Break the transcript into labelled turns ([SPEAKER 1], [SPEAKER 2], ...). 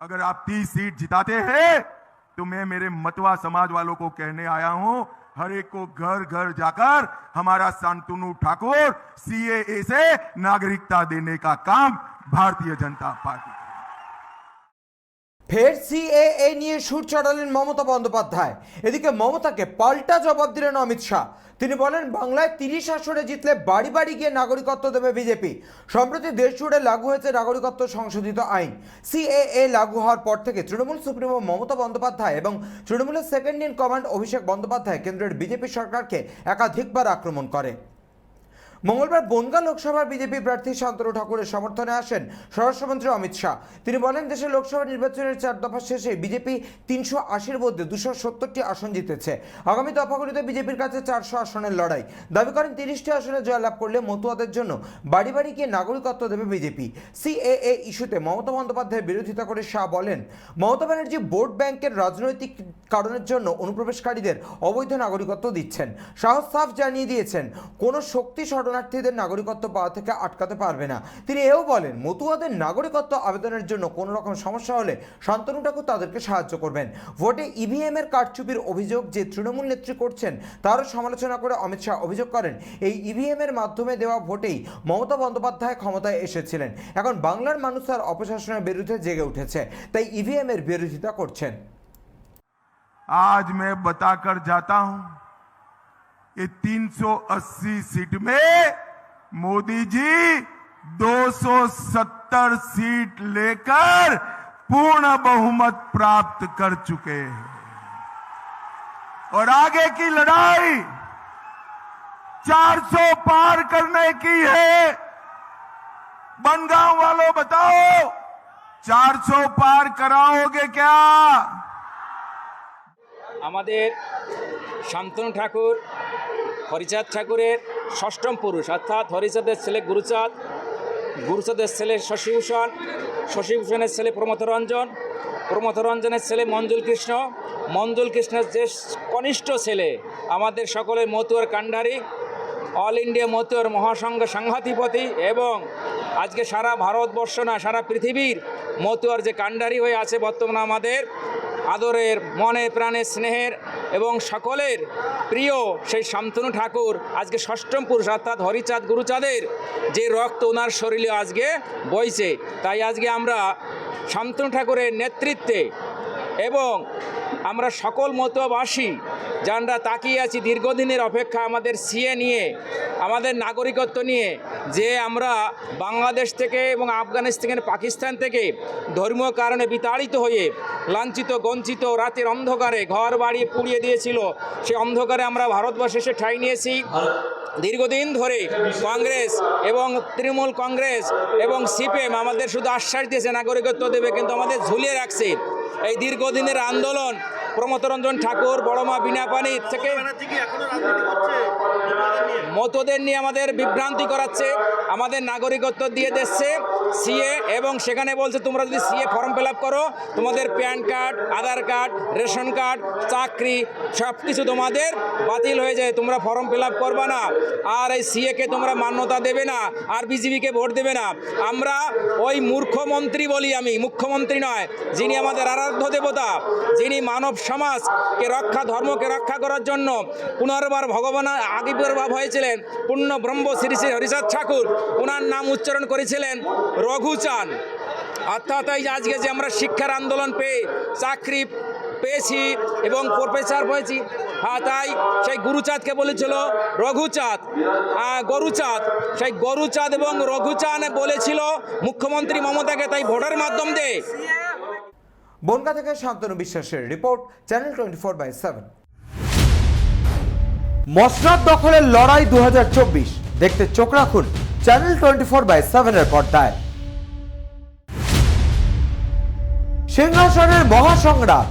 [SPEAKER 1] अगर आप तीस सीट जिताते हैं तो मैं मेरे मतवा समाज वालों को कहने आया हूँ, हर एक को घर घर जाकर हमारा शांतनु ठाकुर सीएए से नागरिकता देने का काम भारतीय जनता पार्टी।
[SPEAKER 2] ফের সিএএ নিয়ে সুর চড়ালেন মমতা বন্দ্যোপাধ্যায়। এদিকে মমতাকে পাল্টা জবাব দিলেন অমিত শাহ। তিনি বলেন, বাংলায় তিরিশ আসনে জিতলে বাড়ি বাড়ি গিয়ে নাগরিকত্ব দেবে বিজেপি। সম্প্রতি দেশ জুড়ে লাগু হয়েছে নাগরিকত্ব সংশোধিত আইন। সিএএ লাগু হওয়ার পর থেকে তৃণমূল সুপ্রিমো মমতা বন্দ্যোপাধ্যায় এবং তৃণমূলের second in command Abhishek Bandyopadhyay কেন্দ্রের বিজেপি সরকারকে একাধিকবার আক্রমণ করে। মঙ্গলবার বনগাঁ লোকসভার বিজেপি প্রার্থী শান্তনু ঠাকুরের সমর্থনে আসেন স্বরাষ্ট্রমন্ত্রী অমিত শাহ। তিনি বলেন, দেশের লোকসভা নির্বাচনের চার দফা শেষে বিজেপি তিনশো আশির মধ্যে দুশো সত্তরটি আসন জিতেছে। আগামী দফাগুলিতে বিজেপির কাছে চারশো আসনের লড়াই। দাবি করেন, তিরিশটি আসনে জয়লাভ করলে মতুয়াদের জন্য বাড়ি বাড়ি গিয়ে নাগরিকত্ব দেবে বিজেপি। সিএএ ইস্যুতে মমতা বন্দ্যোপাধ্যায়ের বিরোধিতা করে শাহ বলেন, মমতা ব্যানার্জি ভোট ব্যাংকের রাজনৈতিক কারণের জন্য অনুপ্রবেশকারীদের অবৈধ নাগরিকত্ব দিচ্ছেন। শাহ সাফ জানিয়ে দিয়েছেন, কোনো শক্তি শরণার্থীদের নাগরিকত্ব পাওয়া থেকে আটকাতে পারবে না তিনি এও বলেন মতুয়াদের নাগরিকত্ব আবেদনের জন্য কোনো রকম সমস্যা হলে শান্তনু ঠাকুর তাদেরকে সাহায্য করবেন ভোটে ইভিএম এর কারচুপির অভিযোগ যে তৃণমূল নেত্রী করছেন তারও সমালোচনা করে অমিত শাহ অভিযোগ করেন এই ইভিএম এর মাধ্যমে দেওয়া ভোটেই মমতা বন্দ্যোপাধ্যায় ক্ষমতায় এসেছিলেন এখন বাংলার মানুষ তার অপশাসনের বিরুদ্ধে জেগে উঠেছে তাই ইভিএম এর বিরোধিতা করছেন
[SPEAKER 1] आज मैं बताकर जाता हूं ये 380 सीट में मोदी जी 270 सीट लेकर पूर्ण बहुमत प्राप्त कर चुके हैं और आगे की लड़ाई 400 पार करने की है बनगांव वालों बताओ 400 पार कराओगे क्या
[SPEAKER 3] আমাদের শান্তনু ঠাকুর হরিচাঁদ ঠাকুরের ষষ্ঠম পুরুষ, অর্থাৎ হরিচাঁদের ছেলে গুরুচাঁদ, গুরুচাঁদের ছেলে শশীভূষণ, শশীভূষণের ছেলে প্রমথ রঞ্জন প্রমথ রঞ্জনের ছেলে মঞ্জুল কৃষ্ণ মঞ্জুল কৃষ্ণের যে কনিষ্ঠ ছেলে, আমাদের সকলের মতুয়ার কাণ্ডারি, অল ইন্ডিয়া মতুয়ার মহাসংঘ সংঘাধিপতি এবং আজকে সারা ভারতবর্ষ না, সারা পৃথিবীর মতুয়ার যে কাণ্ডারি হয়ে আছে বর্তমানে আমাদের, আদরের মনে প্রাণে স্নেহের এবং সকলের প্রিয় সেই শান্তনু ঠাকুর, আজকে ষষ্ঠম পুরুষ, অর্থাৎ হরিচাঁদ গুরুচাঁদের যে রক্ত ওনার শরীরে আজকে বইছে। তাই আজকে আমরা শান্তনু ঠাকুরের নেতৃত্বে এবং আমরা সকল মতবাসী যারা তাকিয়ে আছি দীর্ঘদিনের অপেক্ষা আমাদের সিএ নিয়ে, আমাদের নাগরিকত্ব নিয়ে, যে আমরা বাংলাদেশ থেকে এবং আফগানিস্তান থেকে, পাকিস্তান থেকে ধর্মীয় কারণে বিতাড়িত হয়ে লাঞ্ছিত, গঞ্চিত, রাতের অন্ধকারে ঘর বাড়ি পুড়িয়ে দিয়েছিল, সে অন্ধকারে আমরা ভারতবর্ষে এসে ঠাঁই নিয়েছি। দীর্ঘদিন ধরে কংগ্রেস এবং তৃণমূল কংগ্রেস এবং সিপিএম আমাদের শুধু আশ্বাস দিয়েছে, নাগরিকত্ব দেবে, কিন্তু আমাদের ঝুলিয়ে রাখছে। এই দীর্ঘদিনের আন্দোলন প্রমথরঞ্জন ঠাকুর বড়মা বিনাপানির থেকে মতদের নিয়ে আমাদের বিভ্রান্তি করাচ্ছে, আমাদের নাগরিকত্ব দিয়ে দিচ্ছে, সিএ এবং সেখানে বলছে, তোমরা যদি সিএ ফর্ম ফিল করো, তোমাদের PAN card, Aadhaar card, ration card, চাকরি সব কিছু তোমাদের বাতিল হয়ে যায়, তোমরা ফর্ম ফিল করবা না। আর এই সিএকে তোমরা মান্যতা দেবে না, আর বিজেপিকে ভোট দেবে না। আমরা ওই মূর্খমন্ত্রী বলি আমি, মুখ্যমন্ত্রী নয়, যিনি আমাদের আরাধ্য দেবতা, যিনি মানব সমাজকে রক্ষা ধর্মকে রক্ষা করার জন্য পুনর্বার ভগবান আবির্ভাব হয়েছিলেন। পূর্ণ ব্রহ্ম শ্রী শ্রী হরিচাঁদ ঠাকুর ওনার নাম উচ্চারণ করেছিলেন রঘুচান অর্থাৎ এই আজকে যে আমরা শিক্ষার আন্দোলন পেয়ে চাকরি পেয়েছি এবং প্রফেসর হয়েছি হ্যাঁ তাই সেই গুরুচাঁদকে বলেছিল রঘুচাঁদ আহ, গরুচাঁদ। সেই গরুচাঁদ এবং রঘুচাঁদ বলেছিল মুখ্যমন্ত্রী মমতাকে তাই ভোটের মাধ্যম দিয়ে।
[SPEAKER 2] বনগা থেকে শান্তনু বিশ্বাসের report, channel twenty four by seven. মসনাদ দখলের লড়াই দু হাজার চব্বিশ। দেখতে চোখ রাখুন চ্যানেল টোয়েন্টি ফোর বাই সেভেনের পর্দায়। সিংহাসনের মহাসংগ্রাম